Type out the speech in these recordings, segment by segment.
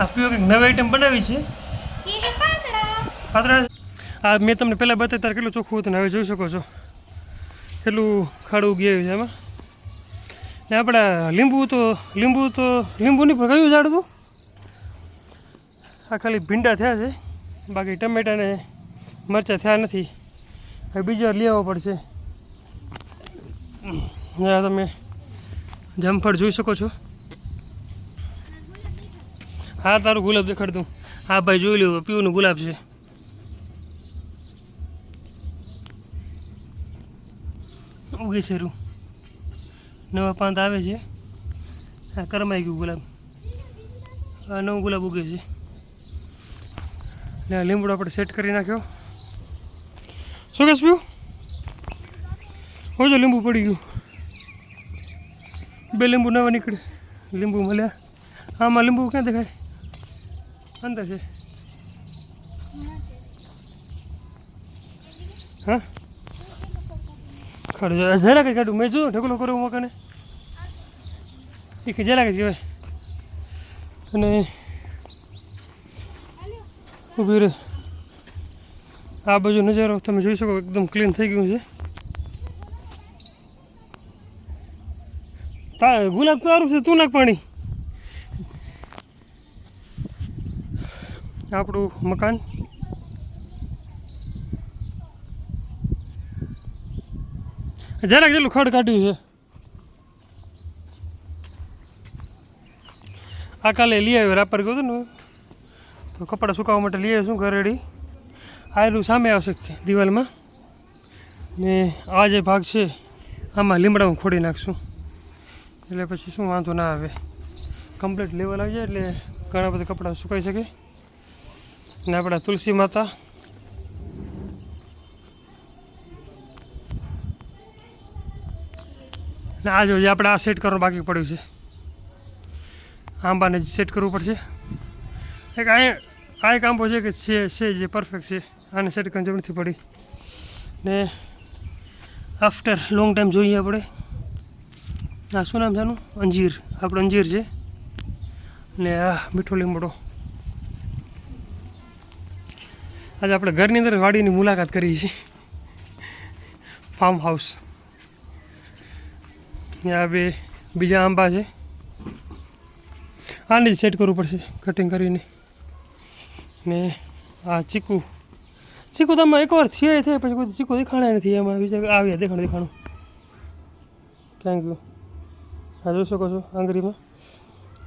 આ પીઓ કંઈક નવી આઈટમ બનાવી છે. પાતળા આ મેં તમને પહેલાં બતાવ્યું ત્યારે કેટલું ચોખ્ખું હતું ને હવે જોઈ શકો છો. કેટલું ખાડું ગયું છે એમાં ને આપણા લીંબુ તો લીંબુ તો લીંબુની પણ કયું ઝાડ હતું? આ ખાલી ભીંડા થયા છે. બાકી ટમેટા ને મરચાં થયા નથી. હવે બીજો લઈ આવવો પડશે. તમે જામફળ જોઈ શકો છો. હા, તારું ગુલાબ દેખાડ દઉં હા, ભાઈ, જોઈ લ્યો પીવું ગુલાબ છે. ઉગે છે રૂ. નવા પાંદ આવે છે. હા, કરમાઈ ગયું ગુલાબ. આ નવું ગુલાબ ઉગે છે. ને લીમડો આપણે સેટ કરી નાખ્યો. શું કહેશ પીવું જો લીંબુ પડી ગયું. બે લીંબુ નવા નીકળે. લીંબુ મળ્યા. આમાં લીંબુ ક્યાં દેખાય? અંદર છે. હા? કાઢું જરા કંઈ કાઢું મેં જોયું ઢગલો કર્યો મકાને એ કે જરા કંઈ કહેવાય? અને ઊભી રહે. આ બાજુ નજારો તમે જોઈ શકો એકદમ ક્લીન થઈ ગયું છે. તા ગુલાબ તો સારું છે તું નાખ પાણી. આપણું મકાન. જરાક જેટલું ખડ કાઢ્યું છે. આ કાલે લઈ આવ્યો, રાપર ગયો ને તો કપડાં સુકાવવા માટે લઈ આવ્યો છું ઘરેડી. આયરું સામે આવશે દિવાલમાં. ને આ જે ભાગ છે, આમાં લીમડામાં ખોડી નાખશું. એટલે પછી શું વાંધો ના આવે. કમ્પ્લીટ લેવલ આવી જાય એટલે ઘણા બધા કપડાં સુકાઈ શકે. ને આપણા તુલસી માતા. ને આ જોઈએ આપણે આ સેટ કરવાનું બાકી પડ્યું છે. આંબાને સેટ કરવું પડશે. એક આ આ એક આંબો છે કે છે છે જે પરફેક્ટ છે, આને સેટ કરવાની જરૂર નથી પડી. ને આફ્ટર લોંગ ટાઈમ જોઈએ આપણે. આ શું નામ છે આનું? અંજીર. આપણું અંજીર છે. ને આ મીઠો લીમડો આજે આપણે ઘરની અંદર વાડીની મુલાકાત કરી છે. ફાર્મ હાઉસ આ બે બીજા આંબા છે. આને સેટ કરવું પડશે કટિંગ કરીને. ને આ ચીકુ. ચીકુ તમે એકવાર થયા છે, પછી કોઈ ચીકુ દેખાણે નથી. એમાં બીજા આવ્યા દેખાણ દેખાણું. થેન્ક ગયું? આ જોઈ શકો છો આંગળીમાં.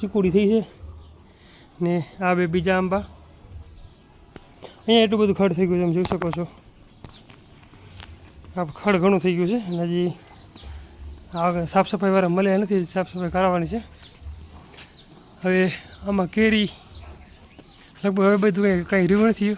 ચીકુડી થઈ છે. ને આ બે બીજા આંબા. અહીંયા એટલું બધું ખડ થઈ ગયું છે એમ જોઈ શકો છો. આ ખડ ઘણું થઈ ગયું છે, અને હજી આગળ સાફ સફાઈવાળા મળ્યા નથી સાફ સફાઈ કરાવવાની છે. હવે આમાં કેરી, લગભગ હવે બધું કાંઈ રહ્યું નથી.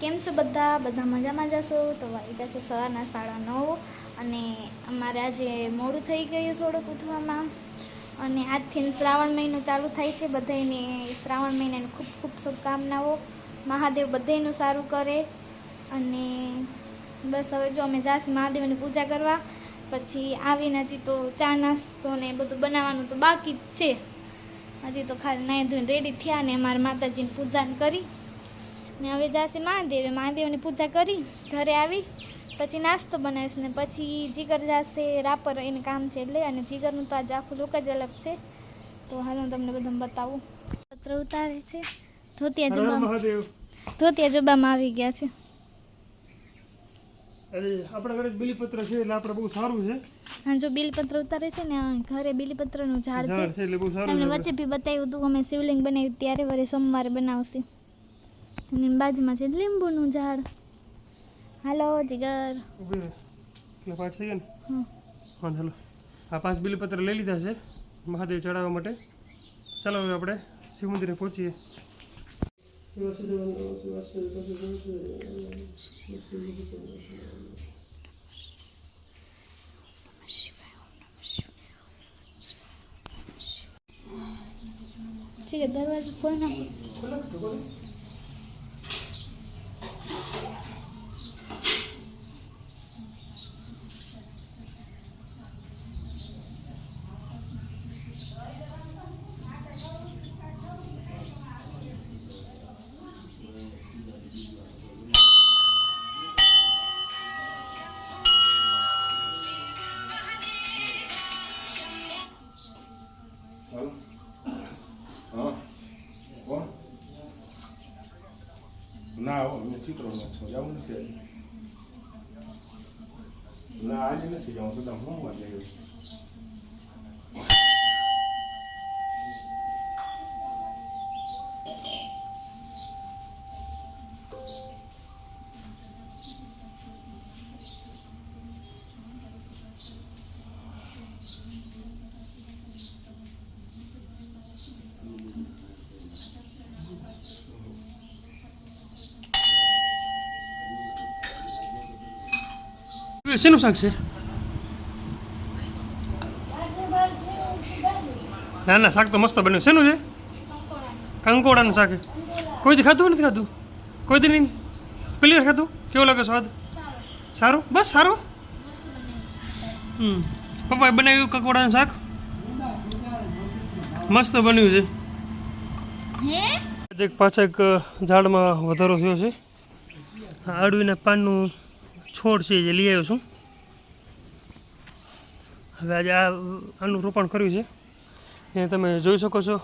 કેમ છો બધા? બધા મજામાં જશો તો વાગ્યા છે સવારના સાડા નવ, અને અમારે આજે મોડું થઈ ગયું થોડુંક ઉઠવામાં. અને આજથી શ્રાવણ મહિનો ચાલુ થાય છે. બધાને શ્રાવણ મહિનાની ખૂબ ખૂબ શુભકામનાઓ. મહાદેવ બધાનું સારું કરે અને બસ હવે જો અમે જાસી મહાદેવની પૂજા કરવા, પછી આવીને હજી તો ચા નાસ્તો ને બધું બનાવવાનું તો બાકી જ છે. હજી તો ખાલી નાહી ધોઈને રેડી થયા ને અમારે માતાજીની પૂજા કરી. ને હવે જાશે મહાદેવે મહાદેવની પૂજા કરી, ઘરે આવી. પછી નાસ્તો બનાવીશ ને પછી જીગર જશે રાપર એને કામ છે એટલે અને જીગરનું તો આજે આખું લોક જ અલગ છે. તો હાલ હું તમને બધું બતાવું. પત્ર ઉતારે છે. ધોતિયા મહાદેવ. ધોતિયા જબામાં આવી ગયા છે. આપણા ઘરે છે એટલે આપણે બહુ સારું છે. હા જો બીલીપત્ર ઉતારે છે ને ઘરે બિલીપત્રનું ઝાડ છે. એટલે બહુ સારું તમને વચ્ચે બી બતાવ્યું હતું અમે શિવલિંગ બનાવ્યું ત્યારે વરે સોમવારે બનાવશે. અને બાજુમાં છે લીંબુનું ઝાડ. હાલો જીગર. એટલે પાંચ થઈ ગયા ને હા ચાલો આ પાંચ બિલપત્ર લઈ લીધા છે મહાદેવ ચડાવવા માટે. ચાલો હવે આપણે શિવ મંદિરે પહોંચીએ. ઠીક દરવાજો ખોલ નાખો ના હો, મેં ચિત્રોમાં છું. જવું નથી ના આજે નથી જવું સદા હું જઈશ શેનું શાક છે ના ના શાક તો મસ્ત બન્યું શેનું છે કંકોડાનું શાક કોઈ દી ખાધું નથી ખાધું કોઈ દી નહીં પેલી વાર ખાધું કેવો લાગે સ્વાદ સારું બસ સારું હમ પપ્પાએ બનાવ્યું કંકોડાનું શાક મસ્ત બન્યું છે પાછા એક ઝાડમાં વધારો થયો છે આડવીના પાનનું છોડ છે જે લઈ આવ્યો છું. હવે આજે આ આનું રોપણ કર્યું છે. એ તમે જોઈ શકો છો,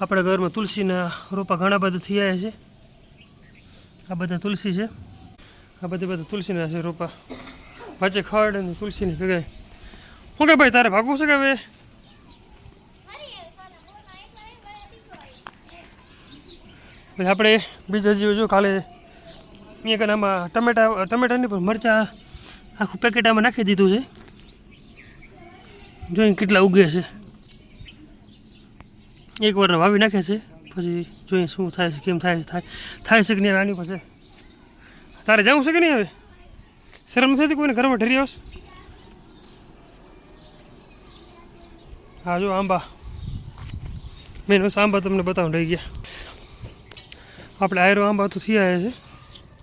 આપણા ઘરમાં તુલસીના રોપા ઘણા બધા આવ્યા છે. આ બધા તુલસી છે. આ બધી બધા તુલસીના છે રોપા. વચ્ચે ખડ અને તુલસીની ભેગા શું કે ભાઈ, તારે ભાગવું છે કે હવે? આપણે બીજા જીવ જો કાલે અહીંયા કને આમાં ટમેટા, ટમેટાની પણ મરચાં આખું પેકેટ આમાં નાખી દીધું છે. જોઈને કેટલા ઉગે છે. એક વાર વાવી નાખે છે, પછી જોઈએ શું થાય છે, કેમ થાય છે, થાય થાય છે કે નહીં, આની પાસે. તારે જવું છે કે નહીં હવે? શરમ નથી કોઈને ઘરમાં ઠરી આવશે હા, જો આંબા. મેં આંબા તમને બતાવું રહી ગયા. આપણે આયરો આંબા તો થઈ આવ્યા છે.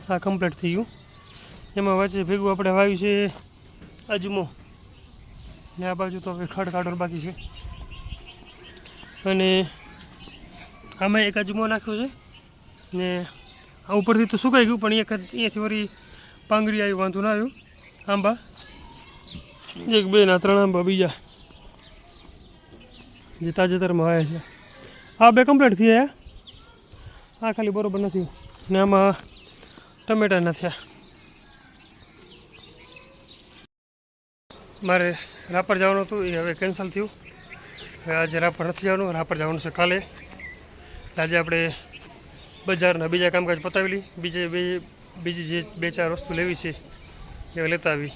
આ કમ્પ્લીટ થઈ ગયું. એમાં વચ્ચે ભેગું આપણે વાવ્યું છે અજમો. ને આ બાજુ તો હવે ખડ કાઢવાનું બાકી છે. અને આમાં એક અજમો નાખ્યો છે. ને આ ઉપરથી તો સુકાઈ ગયું, પણ એક અહીંયાથી વળી પાંગરી આવી, વાંધો ના આવ્યું. આંબા. એક, બે ના ત્રણ આંબા બીજા. જે તાજેતરમાં આવ્યા છે. આ બે કમ્પ્લીટ થઈ ગયા આ ખાલી બરોબર નથી. ને આમાં ટમેટા થયા. મારે રાપર જવાનું હતું, એ હવે કેન્સલ થયું. હવે આજે રાપર નથી જવાનું, રાપર જવાનું છે કાલે. આજે આપણે બજારના બીજા કામકાજ પતાવેલી. બીજે બે, બીજી જે બે ચાર વસ્તુ લેવી છે, એ લેતા આવી.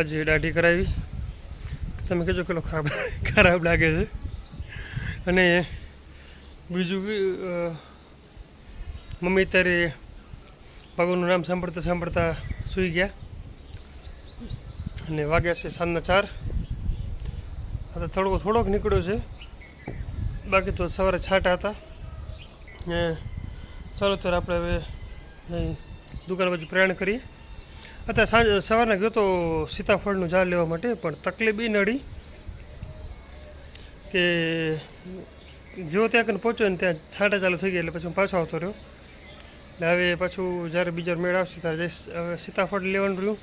આજે દાઢી કરાવી. તમે કહેજો કેટલો ખરાબ ખરાબ લાગે છે. અને બીજું મમ્મી અત્યારે ભગવાનનું નામ સાંભળતા સાંભળતા સૂઈ ગયા. અને વાગ્યા છે સાંજના ચાર. તો થોડોક થોડોક નીકળ્યો છે. બાકી તો સવારે છાંટા હતા. ને ચાલો ત્યારે આપણે હવે દુકાન બાજુ પ્રયાણ કરીએ. અત્યારે સાંજે, સવારના ગયો તો સીતાફળનું ઝાડ લેવા માટે, પણ તકલીફ એ નડી કે જેવો ત્યાં કને પહોંચ્યો ને ત્યાં છાંટા ચાલુ થઈ ગયા એટલે પછી હું પાછો આવતો રહ્યો. એટલે હવે પાછું જ્યારે બીજા મેળ આવશે ત્યારે જઈશ. હવે સીતાફળ લેવાનું રહ્યું.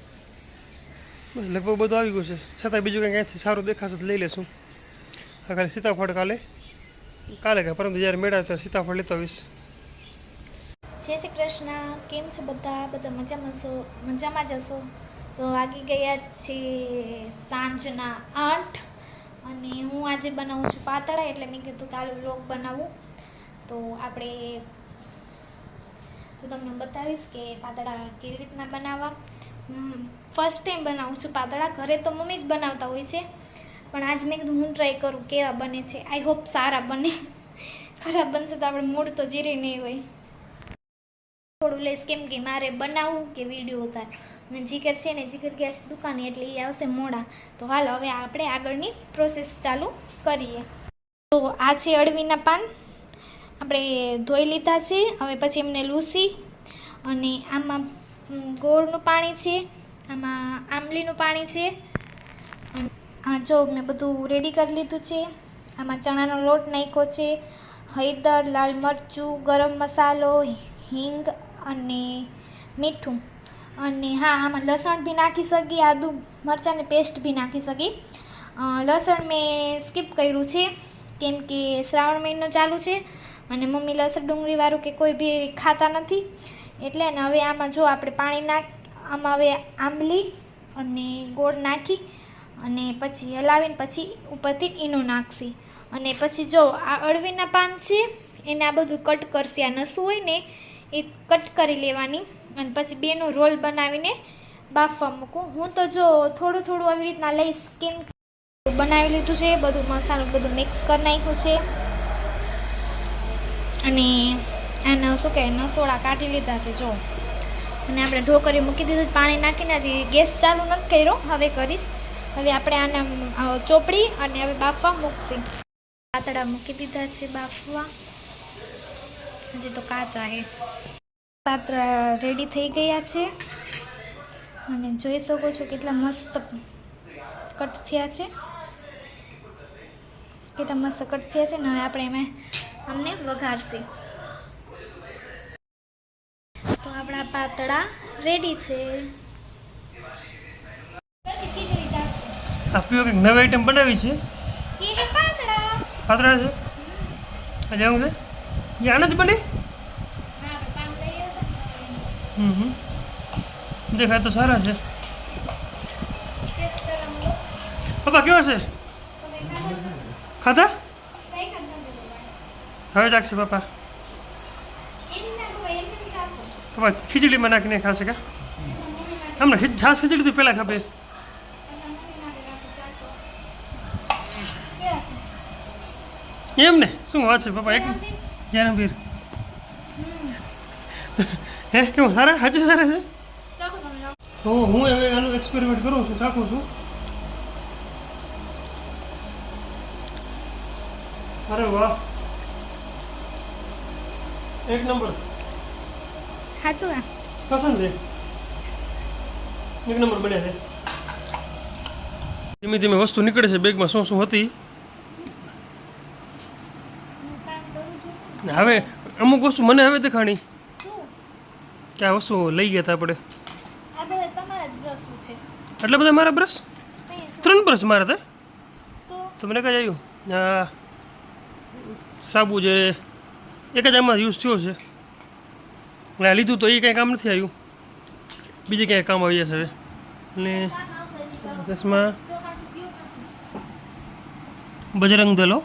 બસ લગભગ બધું આવી ગયું છે. છતાં બીજું કંઈ ક્યાંથી સારું દેખાશે તો લઈ લેશું ખાલી સીતાફળ કાલે. કાલે કાંઈ, પરંતુ જ્યારે મેળ ત્યારે સીતાફળ લેતો આવીશ. જય શ્રી કૃષ્ણ. કેમ છો બધા? બધા મજામાં છો? મજામાં જશો તો વાગી ગયા છે સાંજના આઠ અને હું આજે બનાવું છું પાતળા એટલે મેં કીધું કાલે વ્લોગ બનાવું. તો આપણે હું તમને બતાવીશ કે પાતળા કેવી રીતના બનાવવા. ફર્સ્ટ ટાઈમ બનાવું છું પાતળા. ઘરે તો મમ્મી જ બનાવતા હોય છે. પણ આજ મેં કીધું હું ટ્રાય કરું કેવા બને છે. આઈ હોપ સારા બને. ખરાબ બનશે તો આપણે મૂડ તો જીરી નહીં હોય. થોડું લઈશ કેમ કે મારે બનાવવું કે વીડિયો ઉતાર. અને જીગર છે ને, જીગર ગયા છે દુકાને એટલે એ આવશે મોડા. તો હાલ હવે આપણે આગળની પ્રોસેસ ચાલુ કરીએ. તો આ છે અળવીના પાન. આપણે ધોઈ લીધા છે, હવે પછી એમને લૂસી. અને આમાં ગોળનું પાણી છે, આમાં આંબલીનું પાણી છે. આ જો મેં બધું રેડી કરી લીધું છે. આમાં ચણાનો લોટ નાખ્યો છે હૈદર લાલ મરચું, ગરમ મસાલો, હિંગ અને મીઠું. અને હા, આમાં લસણ બી નાખી શકી, આદુ મરચાંની પેસ્ટ બી નાખી શકી. લસણ મેં સ્કીપ કર્યું છે, કેમ કે શ્રાવણ મહિનો ચાલુ છે અને મમ્મી લસણ ડુંગળીવાળું કે કોઈ બી ખાતા નથી. એટલે ને હવે આમાં જો આપણે પાણી નાખ, આમાં હવે આંબલી અને ગોળ નાખી અને પછી હલાવીને પછી ઉપરથી ઈનો નાખશી. અને પછી જો આ અળવીના પાન છે, એને આ બધું કટ કરશે. આ નસું હોય ને એ કટ કરી લેવાની અને પછી બેનો રોલ બનાવીને બાફવા મૂકું. હું તો જો થોડું થોડું આવી રીતના લઈશ કેમ બનાવી લીધું છે, બધું મસાલો બધું મિક્સ કરી નાખ્યું છે. અને આના શું કહે નસોડા કાઢી લીધા છે, જો. અને આપણે ઢોકરી મૂકી દીધું, પાણી નાખીને હજી ગેસ ચાલુ નથી કર્યો. હવે કરીશ. હવે આપણે આને ચોપડી અને હવે બાફવા મૂકશું. પાતળા મૂકી દીધા છે બાફવા. હજી તો કાચા છે. પાતળા રેડી થઈ ગયા છે. અને જોઈ શકો છો કેટલા મસ્ત કટ થયા છે. કેટલા મસ્ત કટ થયા છે ને હવે આપણે એમાં અમને વઘારશે. તો આપણા પાતળા રેડી છે. આ પીવો કંઈક નવી આઈટમ બનાવી છે. પાતળા. છે? આજે આવું છે? એ આને જ બની હા આપણે પાન લઈએ તો હમ હમ દેખાય તો સારા છે ટેસ્ટ કરવાનું પપ્પા કેવા છે તમે ખાધા ખાધા કઈ ખાધા નથી હવે ચાખશે પપ્પા એમ ના ભાઈ એમ નથી ચાલતું પપ્પા ખીચડીમાં નાખીને ખાશે કા હમણાં ખીચ છાશ ખીચડી તો પહેલાં ખાપે એમ ને શું વાત છે પપ્પા એક જ્ઞાનવીર હે કેવું સારા? હાજી સારા છે? તો હું હવે આનું એક્સપેરિમેન્ટ કરું છું ચાખું છું. અરે વાહ. એક નંબર. સાચું આ પસંદ છે. એક નંબર બન્યા છે. ધીમે ધીમે વસ્તુ નીકળે છે બેગમાં શું શું હતી. હવે અમુક વસ્તુ મને હવે દેખાણી. કે આ વસ્તુ લઈ ગયા હતા આપણે? એટલે બધા મારા બ્રશ ત્રણ બ્રશ મારા હતા તમને કઈ આવ્યું? સાબુ જે એક જ આમાં યુઝ થયો છે. આ લીધું તો એ કાંઈ કામ નથી આવ્યું. બીજે ક્યાંય કામ આવી જશે હવે. અને ચશ્મા. બજરંગ દલો